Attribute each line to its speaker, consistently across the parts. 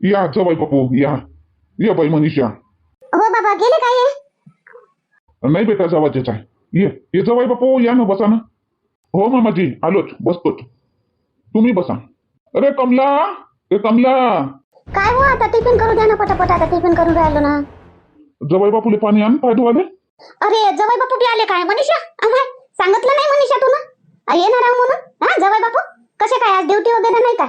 Speaker 1: या जवाई बापू या. या बाई मनीषा
Speaker 2: हो बाबा गेले काय हे?
Speaker 1: नाही बेटा जवाचेच आहे. ये ये जवाई बापू या ना बसा ना. हो मामाजी आलोच बसतोच. तुम्ही बसा. अरे कमला ए कमला.
Speaker 2: काय हो आता टिफिन करू द्या ना पटापट आता टिफिन करून राहिलो ना.
Speaker 1: जवाई बापूले पाणी आण पाय धुवाले.
Speaker 2: अरे जवाई बापू बी आले काय मनीषा? सांगितलं नाही मनीषा तू ना येणार आहो म्हणून? हा जवाई बापू? कसे काय आज ड्युटी वगैरे नाही काय?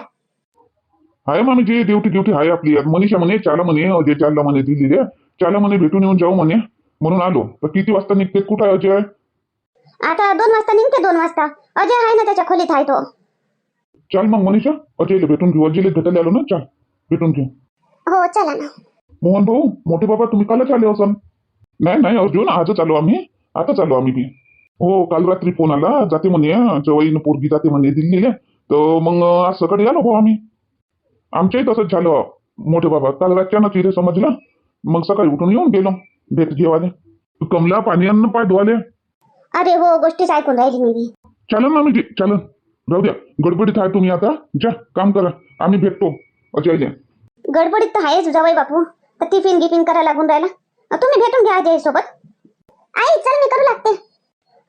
Speaker 1: आहे मामीजी ड्युटी ड्युटी आहे आपली. मनीषा म्हणे चाला म्हणे अजय चालला म्हणे दिल्ली रे. चाला म्हणे भेटून येऊन जाऊ म्हणे म्हणून आलो. तर किती वाजता निघते? कुठं आहे अजय?
Speaker 2: आता दोन वाजता निघते दोन वाजता. अजय आहे ना त्याच्या खोलीत आहे तो.
Speaker 1: चाल मग मनीषा अजयला भेटून घेऊ. अजयला भेटायला आलो ना? चाल भेटून घेऊ.
Speaker 2: हो चला ना.
Speaker 1: मोहन भाऊ मोठे बाबा तुम्ही कालच आले असन नाही नाही अर्जुन आजच आलो आम्ही. आताच आलो आम्ही बी. हो काल रात्री फोन आला. जाते म्हणे जवाईनं पोरगी जाते म्हणे दिल्लीला. तर मग आज सकाळी आलो भाऊ आम्ही. आमच्याही तसंच झालं मोठे बाबा काल रातच्यानं तिथे समजलं. मग सकाळी उठून येऊन गेलो भेट घेवाले. कमला पाणी अन्न पाय धुवाले.
Speaker 2: अरे हो गोष्टीच ऐकून राहिली मी बी.
Speaker 1: चालन ना म्हणजे चालन. राहू द्या गडबडीत आहे तुम्ही आता. जा काम करा. आम्ही भेटतो. अजयले
Speaker 2: गडबडीत तर आहेच जवाई बापू. तर टिफिन गिफिन करायला लागून राहिला. अ, तुम्ही भेटून घ्या अजय सोबत. आई चल मी करू लागते.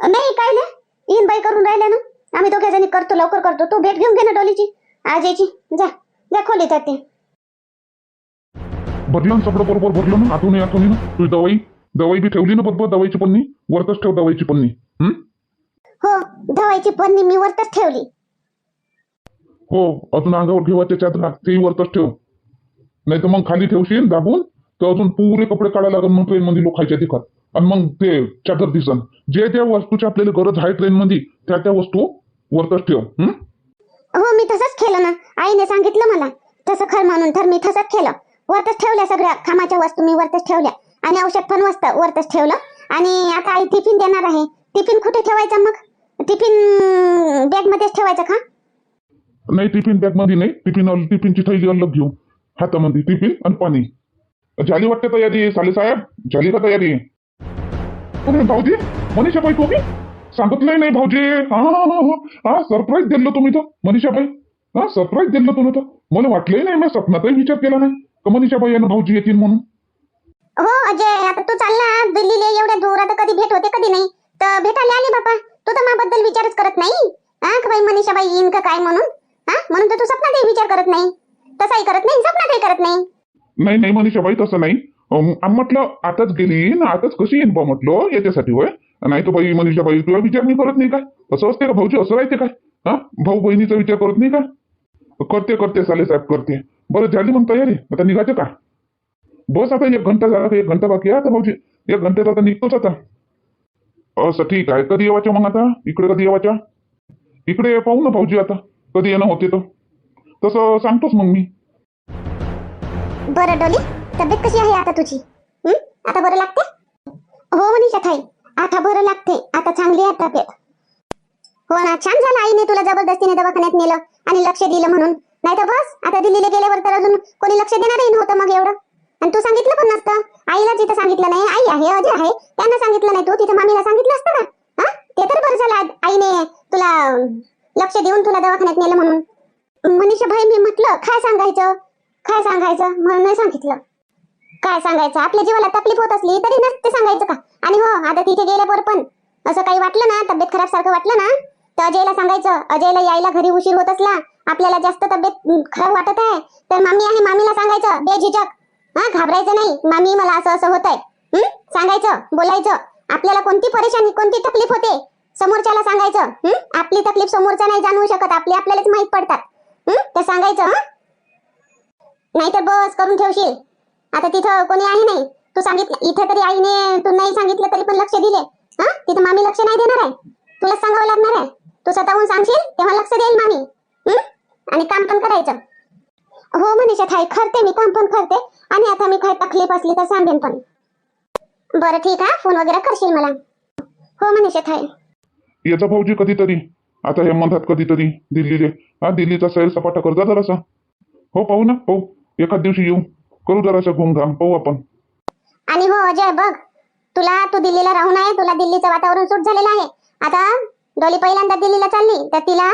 Speaker 2: अ, नाही काय नाही इन बाई करून राहिल्या ना. आम्ही दोघे जणी करतो लवकर करतो. तू भेट घेऊन घे ना डोलीची. आजयची जा. जा खोलीत ते
Speaker 1: भरलं ना सगळं बरोबर भरलं ना आठवणी आठवणी ना? तुझी दवाई दवाई बी ठेवली ना बरोबर दवाईची पन्नी? वरतच ठेव दवाईची पन्नी. हं?
Speaker 2: हो धवायची पन्नी मी वरतच ठेवली.
Speaker 1: हो अजून अंगावर ठेवायच्या चादरा तेही वरतच ठेव. नाही तर मग खाली ठेवशील दाबून तर अजून पुरे कपडे काढायला लागेल मग ट्रेन मध्ये लोकांच्या तिखट. आणि मग ते चादर दिसन. जे ज्या वस्तूची आपल्याला गरज आहे ट्रेन मध्ये त्या त्या वस्तू वरतच ठेव. हं?
Speaker 2: हो मी तसंच केलं ना. आईने सांगितलं मला. तसं खर म्हणून तर मी तसंच केलं. वरतच ठेवल्या सगळ्या कामाच्या वस्तू मी वरतच ठेवल्या. आणि औषध पण वस्त वरतच ठेवलं. आणि आता आई टिफिन देणार आहे. टिफिन कुठे ठेवायचा मग? टिफिन बॅग मध्येच ठेवायचा का?
Speaker 1: नाही टिफिन बॅगमध्ये नाही. टिफिन टिफिनची थैली अलग घेऊ. हातामध्ये टिफिन आणि पाणी. झाली वाटते तयारी साले साहेब? झाली का तयारी? अरे भाऊजी मनीषाबाई तुम्ही सांगितलंय नाही भाऊजी. हा हा, हा, हा. हा सरप्राईज दिलं तुम्ही तर मनीषाबाई. हा सरप्राईज दिलं तुम्ही तर. मला वाटलंही नाही मी स्वप्नातही विचार केला नाही का मनीषाबाई आणि भाऊजी येतील म्हणून.
Speaker 2: हो अजय आता तू चालला. दिल्लीला एवढ्या दूर आता कधी भेट होते कधी नाही. तर भेटायला आले बापा. तू तर माझ्याबद्दल विचारच करत नाही. हा का बाई मनीषाबाई येईन का काय म्हणून? हा म्हणून तर तू स्वप्नातही विचार करत नाही. तसाही करत नाही स्वप्नातही करत नाही.
Speaker 1: नाही नाही मनीषाबाई तसं नाही. आम म्हटलं आताच गेली ना आताच कशी येईन बा म्हटलं? याच्यासाठी होय. नाही तर बाई मनीषाबाई तुला विचार मी करत नाही काय असं असते का भाऊजी? असं राहते काय हा? भाऊ बहिणीचा विचार करत नाही का? करते करते साले साहेब करते. बरं झाली मग तयारी. आता निघायचं का? बस आता एक घंटा झाला का एक घंटा बाकी आहे आता भाऊजी. एक घंट्यात आता निघतोच आता. असं ठीक आहे. कधी येवायचं मग आता? इकडे कधी येवायच्या इकडे पाहू ना भाऊजी आता. कधी येणं होते तर. तसं सांगतोच मग मी.
Speaker 2: बरं डोली. तब्येत कशी आहे आता तुझी? आता बरं लागते? हो मनीषा थाई आता बरं लागते आता चांगली आहे तब्येत. हो ना छान झालं आईने तुला जबरदस्तीने दवाखान्यात नेलं आणि लक्ष दिलं म्हणून. नाही तर बस आता दिल्लीला गेल्यावर तर अजून कोणी लक्ष देणारही नव्हतं मग एवढं. आणि तू सांगितलं पण नसतं. आईला जिथं सांगितलं नाही आई आहे अजय आहे त्यांना सांगितलं नाही तू तिथं मामीला सांगितलं असतं ना? हा? ते तर बरं झालं आईने तुला लक्ष देऊन तुला दवाखान्यात नेलं म्हणून. मनीषा भाई मी म्हटलं काय सांगायचं? काय सांगायचं? म्हणून नाही सांगितलं. काय सांगायचं? आपल्या जीवाला तकलीफ होत असली तरी नसते सांगायचं का? आणि हो आता तिथे गेल्यावर पण असं काही वाटलं ना तब्येत खराब सारखं वाटलं ना तर अजयला सांगायचं अजयला यायला घरी उशीर होत असला आपल्याला जास्त तब्येत खराब वाटत आहे तर मामी आहे. मामीला सांगायचं बेझिझक हा घाबरायचं नाही मामी मला असं असं होत आहे सांगायचं बोलायचं आपल्याला कोणती परेशानी कोणती तकलीफ होते? समोरच्याला सांगायचं आपली तकलीफ समोरचा नाही जाणवू शकत आपली आपल्यालाच माहीत पडतात. तर सांगायचं नाहीतर बस करून ठेवशील आता तिथं कोणी आहे नाही तू सांगितलं इथे तरी आईने तू नाही सांगितलं तरी पण लक्ष दिले. हा? तिथं मामी लक्ष नाही देणार आहे. तुला सांगावं लागणार आहे. तू स्वतःहून सांगशील तेव्हा लक्ष देईल मामी. आणि काम पण करायचं. हो मनीषा थाय करते मी काम पण करते. आणि आता मी काय तकलीफ असली तर सांगेन पण. बरं ठीक आहे. फोन वगैरे करशील मला. हो मनीषा थाय
Speaker 1: येतो भाऊजी कधीतरी. आता हे म्हणतात कधीतरी दिल्लीले. हा दिल्लीचा सैल सपाटा करता जरासा. हो पाहू ना पाहू एखाद दिवशी येऊ. करू जरासा घुमघाम. पाहू आपण.
Speaker 2: आणि हो अजय बघ. तुला तू दिल्लीला राहून आहे तुला दिल्लीचं वातावरण सूट झालेलं आहे. आता डॉली पहिल्यांदा दिल्लीला चालली तर तिला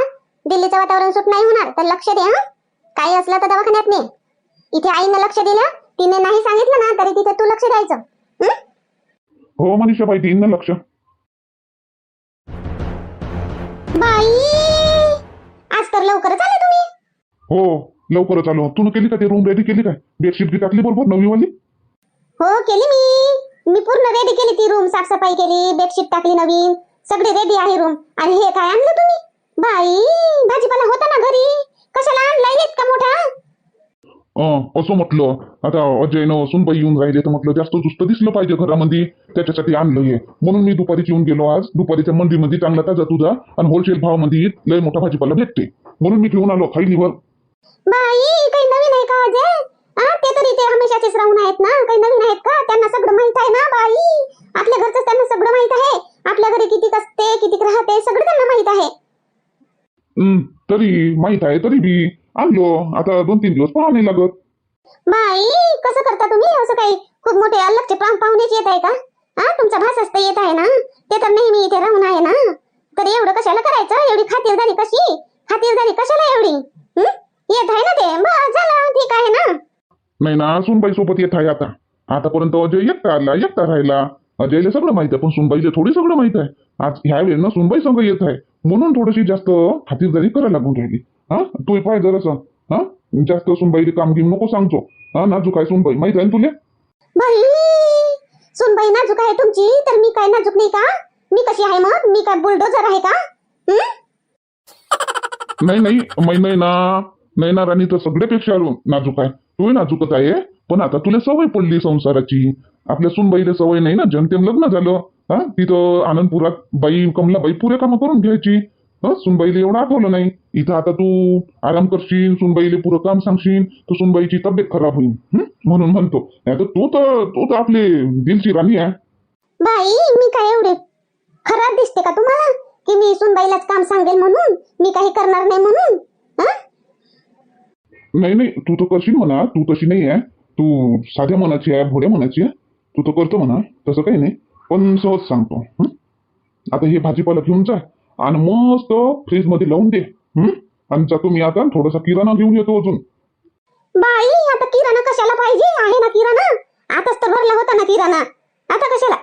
Speaker 2: दिल्लीचं वातावरण सूट नाही होणार. तर लक्ष दे हा. काही असलं तर दवाखान्यात ने. इथे आईनं लक्ष दिलं तिने नाही सांगितलं ना तरी तिथे तू लक्ष द्यायचं. हं?
Speaker 1: हो मनीषाबाई देईन ना लक्ष.
Speaker 2: बाई आज तर लवकरच आले तुम्ही.
Speaker 1: हो लवकरच आलो तू केली का ते रूम रेडी केली काय? बेडशीट टाकली बरोबर नवीवाली
Speaker 2: हो केली मी. मी पूर्ण रेडी केली ती रूम साफसफाई केली बेडशीट टाकली नवीन. सगळी रेडी आहे रूम आणि हे काय आणलं तुम्ही? बाई भाजीपाला होता ना घरी? कशाला आणलाय इतका मोठा?
Speaker 1: असं म्हटलं. आता अजयनं सुनबाई येऊन राहिले तर म्हटलं जास्त जुस्त दिसलं पाहिजे घरामध्ये. त्याच्यासाठी आणलं हे. म्हणून मी दुपारीच येऊन गेलो आज. दुपारीच्या मंडीमध्ये चांगला ताजा तुझा आणि होलसेल भावामध्ये लय मोठा भाजीपाला भेटते. म्हणून मी घेऊन आलो खाईलीवर
Speaker 2: बाई काही नवीन आहे का अजय? हा ते तरी ते हमेशाचेच राहून आहेत ना? काही नवीन आहेत का? त्यांना सगळं माहीत आहे ना बाई? आपल्या घरचं त्यांना सगळं माहीत आहे. आपल्या घरी किती असते किती राहते सगळं त्यांना माहीत आहे.
Speaker 1: हं, तरी माहीत आहे तरी बी. आणलो आता दोन तीन दिवस पाहा नाही लागत.
Speaker 2: बाई कसं करता तुम्ही? असं काही खूप मोठे अलगचे पाहु- पाहुणेच येत आहे का? हा तुमचा भास असतं येत आहे ना? ते तर नेहमी इथे राहून आहे ना? तर एवढं कशाला करायचं? एवढी खातिरदारी कशी? खातिरदारी कशाला एवढी? येत आहे ना ते? बस झालं ठीक आहे ना?
Speaker 1: नाही ना सुनबाई सोबत येत आहे आता. आतापर्यंत अजय एकटा आला एकटा राहिला. अजयला सगळं माहीत आहे पण सुनबाईला थोडी सगळं माहीत आहे. आज ह्या वेळेनं सुनबाई संग येत आहे. म्हणून थोडीशी जास्त खातिरदारी करायला लागून राहिली. हा? तू पाय जरासं. हा? जास्त सुनबाईला काम घेऊन नको सांगतो. हा नाजूक आहे सुनबाई. माहीत आहे तुला?
Speaker 2: बाई सुनबाई नाजूक आहे तुमची तर मी काय नाजूक नाही का? मी कशी आहे मग? मी काय बुलडोझर आहे का? हं?
Speaker 1: नाही नाही मै नाही ना. नाही ना राणी तर सगळ्यापेक्षा नाजूक आहे. तू नाजूकच आहे. पण आता तुला सवय पडली संसाराची. आपल्या सुनबाईला सवय नाही ना. जनतेम लग्न झालं. हा? तिथं आनंदपुरात बाई कमलाबाई पुरे कामं करून घ्यायची. हा? सुनबाईला एवढं आठवलं नाही. इथं आता तू आराम करशील सुनबाईला पुरं काम सांगशील तर सुनबाईची तब्येत खराब होईल. म्हणून म्हणतो. नाही तर तू तर तू तर आपली दिलची राणी आहे.
Speaker 2: बाई मी काय एवढे खराब दिसते का तुम्हाला? की मी सुनबाईलाच काम सांगेल म्हणून? मी काही करणार नाही म्हणून?
Speaker 1: नाही नाही तू तर करशील म्हणा तू तशी नाही आहे. तू साध्या मनाची आहे भोड्या मनाची आहे. तू तर करतो म्हणा तसं काही नाही. पण सहज सांगतो? आता हे भाजीपाला घेऊन जा आणि मस्त फ्रीजमध्ये लावून दे हं? आणि जातो मी आता थोडासा किराणा घेऊन येतो अजून.
Speaker 2: बाई आता किराणा कशाला पाहिजे? आहे ना किराणा? आताच तर भरला होता ना किराणा. आता कशाला?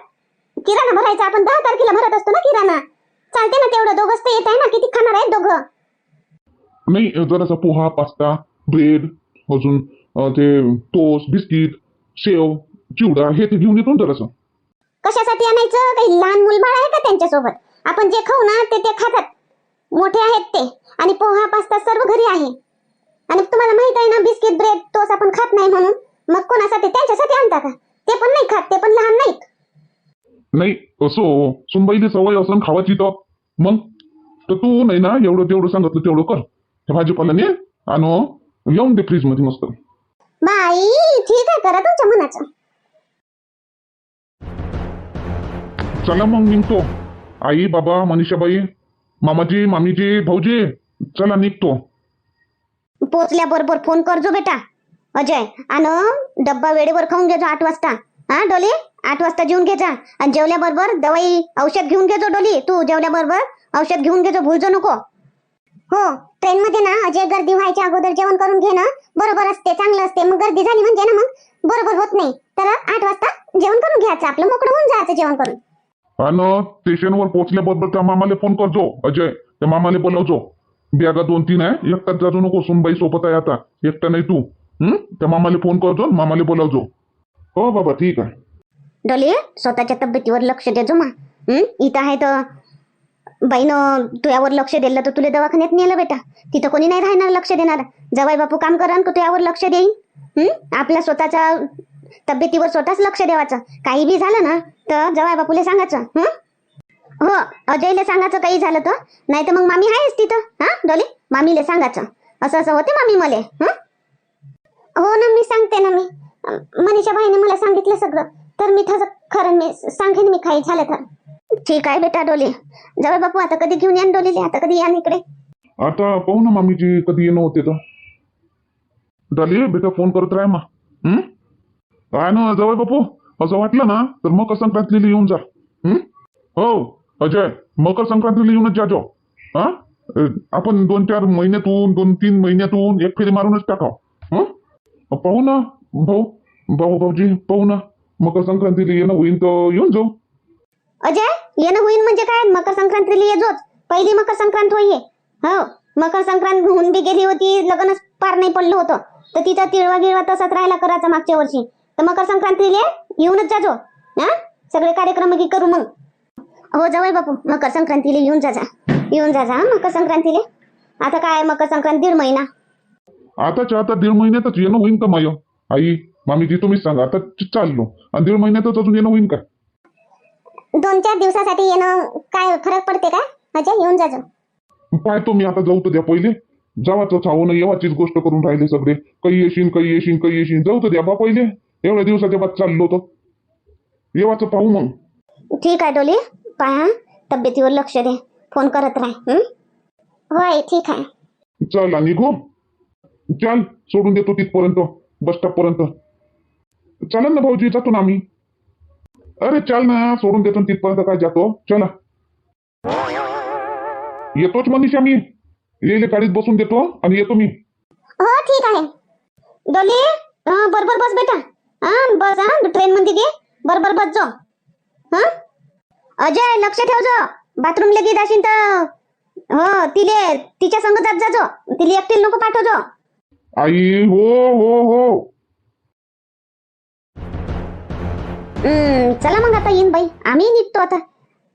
Speaker 2: किराणा भरायचा आपण दहा तारखेला भरत असतो ना किराणा. चालते ना तेवढं दोघंच तर येत आहे ना. किती खाणार आहेत दोघं?
Speaker 1: नाही जरासा पोहा पास्ता ब्रेड अजून ते टोस्ट बिस्किट शेव चिवडा हे ते घेऊन येतो ना जरासं.
Speaker 2: कशासाठी आणायचं? काही लहान मुलबाळ आहे का त्यांच्यासोबत? आपण जे खाऊ ना ते ते खातात. मोठे आहेत ते. आणि पोहा पास्ता सर्व घरी आहे. आणि तुम्हाला माहीत आहे ना बिस्किट ब्रेड तोच आपण खात नाही म्हणून. मग कोणासाठी? त्यांच्यासाठी आणता का? ते पण नाही खात ते पण लहान नाहीत.
Speaker 1: नाही असो सुनबाईली सवय असं खावायची तर. मग? तर तू नाही ना एवढं तेवढं सांगितलं तेवढं कर. हे भाजीपाला ने आणि येऊन दे फ्रीजमध्ये मस्त.
Speaker 2: बाई ठीक आहे करा तुमच्या मनाचं.
Speaker 1: चला मग निघतो. आई बाबा मनीषाबाई मामाजी मामीजी भाऊजी चला निघतो.
Speaker 2: पोचल्याबरोबर फोन करजो बेटा. अजय आणि डब्बा वेळेवर खाऊन घेजो आठ वाजता. हा डोली? आठ वाजता जेवून घे जा. आणि जेवल्याबरोबर दवाई औषध घेऊन घेजो डोली. तू जेवल्याबरोबर औषध घेऊन घेजो भुलजो नको. हो. ट्रेन मध्ये ना अजय गर्दी व्हायच्या अगोदर जेवण करून घे ना बरोबर असते चांगलं असते. मग गर्दी झाली म्हणजे ना मग बरोबर होत नाही. तर आठ वाजता जेवण करून घ्यायचं आपलं मोकळं होऊन जायचं जेवण करून.
Speaker 1: आणि स्टेशनवर पोहोचल्याबरोबर त्या मामाला फोन करजो अजय. त्या मामाला बोलावजो. बॅगा दोन तीन आहे एकटाच जाजो नको सुनबाई सोबत आहे आता. एकटा नाही तू. हं? त्या मामाला फोन करजो मामाला बोलावजो. हो बाबा ठीक आहे.
Speaker 2: डोली स्वतःच्या तब्येतीवर लक्ष देजो मा हं? इथं आहे तर बाईनं तुझ्यावर लक्ष दिलं तर तुला दवाखान्यात नेलं बेटा. तिथं कोणी नाही राहणार लक्ष देणार. जवाई बापू काम करा का तुझ्यावर लक्ष देईन? हम्म आपल्या स्वतःच्या तब्येतीवर स्वतःच लक्ष द्यावाचं काही बी झालं ना तर जवाई बापूला सांगायचं हं? हो अजयला सांगायचं काही झालं तर. नाही तर मग मामी आहेच तिथं हा डोली? मामीला सांगायचं. असं असं होते मामी मले हो? ना मी सांगते ना मी. मनीषा बाईने मला सांगितलं सगळं. तर मी तसं खरं मी सांगेन मी काही झालं तर. ठीक आहे बेटा डोले. जाऊ बापू आता कधी घेऊन या ना डोलीले? आता कधी या इकडे?
Speaker 1: आता पाहू ना मामीजी कधी येणं होते तर. झाली बेटा फोन करत राह मा हं? काय ना जाऊ बापू. असं वाटलं ना तर मकर संक्रांतीला येऊन जा. हो? अजय मकर संक्रांतीला येऊनच जाजो हा? आपण दोन चार महिन्यातून दोन तीन महिन्यातून एक फेरी मारूनच टाकाव. पाहू ना भाऊ भाऊ भाऊजी पाहू ना मकर संक्रांतीला येणं होईन तर येऊन जाऊ.
Speaker 2: अजय येणं होईन म्हणजे काय? मकर संक्रांतीला येजोच पहिली मकर संक्रांत होई हो मकर संक्रांत होऊन बी गेली होती लग्नच पार नाही पडलं होतं. तर तिथं तिळवा गिळवा तसाच राहिला करायचा मागच्या वर्षी. तर मकर संक्रांतीला येऊनच जाजो हा? सगळे कार्यक्रम की करू मग. हो जवळ बापू. मकर संक्रांतीला येऊन जाजा येऊन जाजा मकर संक्रांतीला आता काय मकर संक्रांत दीड महिना.
Speaker 1: आताच्या आता दीड महिन्यातच येणं होईन का माय? आई मामीजी तुम्हीच सांगा. आता चाललो. आणि दीड महिन्यातच अजून येणं होईन का?
Speaker 2: दोन चार दिवसासाठी येणं काय फरक पडते का? अजय येऊन जाजो
Speaker 1: पाहतो मी आता जाऊ तर द्या पहिले. जावाच चावून येवाचीच गोष्ट करून राहिले सगळे. काही येशील काही येशील काही येशील जाऊ तर द्या बा पहिले. एवढ्या दिवसाच्या बाद चाललो होतो. येवाचं पाहू मग.
Speaker 2: ठीक आहे डोली. पाहा. तब्येतीवर लक्ष दे. फोन करत राह हं? होय ठीक आहे.
Speaker 1: चल निघू. चल सोडून देतो तिथपर्यंत. बस स्टॉप पर्यंत चालेल ना भाऊजी जातो ना आम्ही. अरे चल ना सोडून देतो ना तिथपर्यंत काय जातो. चला येतोच मनीषा मी. येईल गाडीत बसून देतो आणि येतो मी.
Speaker 2: हो ठीक आहे. डोली हं, बरोबर बस बेटा. हा बस हा ट्रेन मध्ये घे. बरोबर बस जो. हा? अजय लक्ष ठेव जो. बाथरूम लगे जाशील तर हो तिले तिच्या संग जात जा जो. तिले एकटीला नको पाठव जो.
Speaker 1: आई हो हो हो.
Speaker 2: चला मग आता येईन बाई. आम्ही निघतो आता.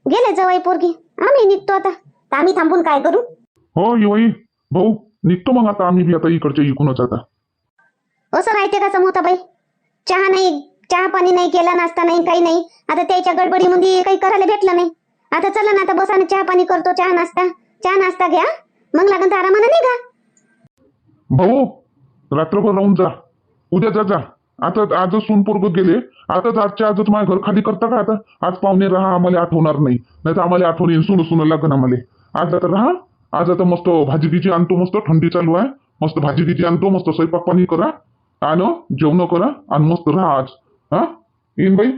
Speaker 2: गेले जवाई पोरगी. आम्ही निघतो आता. तर आम्ही थांबून काय करू?
Speaker 1: हो येवाई भाऊ निघतो मग आता. आम्ही बी आता इकडच्या इकूनच आता.
Speaker 2: असं राहते का समोता बाई? चहा नाही चहा पाणी नाही केला नाश्ता नाही काही नाही. आता त्याच्या गडबडीमध्ये काही करायला भेटलं नाही. आता चला ना आता बसा ना चहा पाणी करतो चहा नाश्ता. चहा नाश्ता घ्या. मग लागन तर आरामानं निघा.
Speaker 1: भाऊ रात्रभर राहून जा. उद्या जा जा. आता आज सून गेले. आताच आजच्या आजच माझ्या घर खाली करता का आता? आज पाहुणे राहा आम्हाला आठवणार नाही. नाही तर आम्हाला आठवण येईल सुन सुन लागण आम्हाला. आज आता राहा. आज आता मस्त भाजी गिजी आणतो मस्त थंडी चालू आहे. मस्त भाजी गिजी आणतो मस्त स्वयंपाक पाणी करा. आलो जेवण करा आणि मस्त राहा आज. हा? येईन बाई?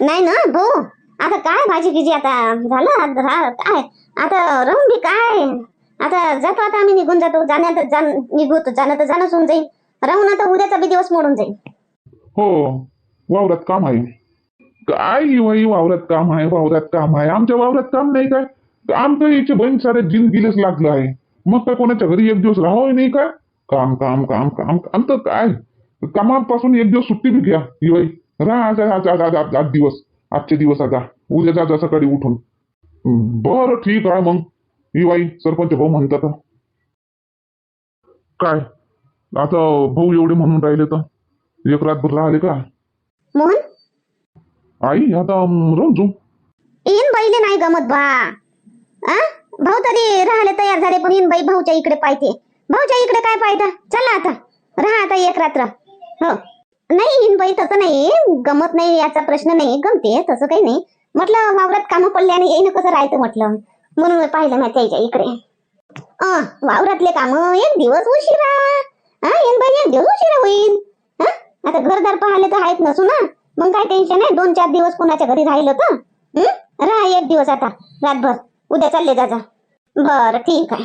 Speaker 2: नाही ना भाऊ. आता काय भाजी गिजी आता? झालं आता काय? आता राहून बी काय? आता जातो आता आम्ही निघून जातो. जाण्यात जाण निघू तर जाणं तर जाणंच होऊन जाईल राहून आता उद्याचा बी दिवस मोडून जाईल
Speaker 1: हो वावरात काम आहे. काय हिवाई वावरात काम आहे वावरात काम आहे. आमच्या वावरात काम नाही काय? आमचं याचे बहीण सारे जिंदगीलाच लागलं आहे. मग काय कोणाच्या घरी एक दिवस राहावं नाही काय? काम काम काम काम काम तर काय? कामापासून एक दिवस सुट्टी बी घ्या हिवाई राहा आज आज आज आज आज- दिवस. आजचे दिवस आता. उद्या जा जा सकाळी उठून. बरं ठीक आहे मग. हिवाई सरपंच भाऊ म्हणतात. काय? आता भाऊ एवढे म्हणून राहिले तर? एक रातभर राहिले का
Speaker 2: मोहन
Speaker 1: आई आता राहून जाऊ
Speaker 2: इन बाईले नाही गमत बा आ भाऊ तरी राहिले तयार झाले पण इन बाई भाऊच्या इकडे पाहते भाऊच्या इकडे काय पाहता चला आता राहा आता एक रात्र हो नाही इन बाई तसं नाही गमत नाही याचा प्रश्न नाही गमते तसं काही नाही म्हटलं वावरात कामं पडले आणि येईन कसं राहायचं म्हटलं म्हणून पाहिलं ना त्याच्या इकडे अं, वावरातले काम एक दिवस उशिरा हा येईन बाई एक दिवस उशिरा होईल आता घरदार पाहिले तर आहेत नसू ना मग काय टेन्शन आहे? दोन चार दिवस कोणाच्या घरी राहिलं तर? हं? राहा एक दिवस आता रातभर. उद्या चालले जा जा. बरं ठीक आहे.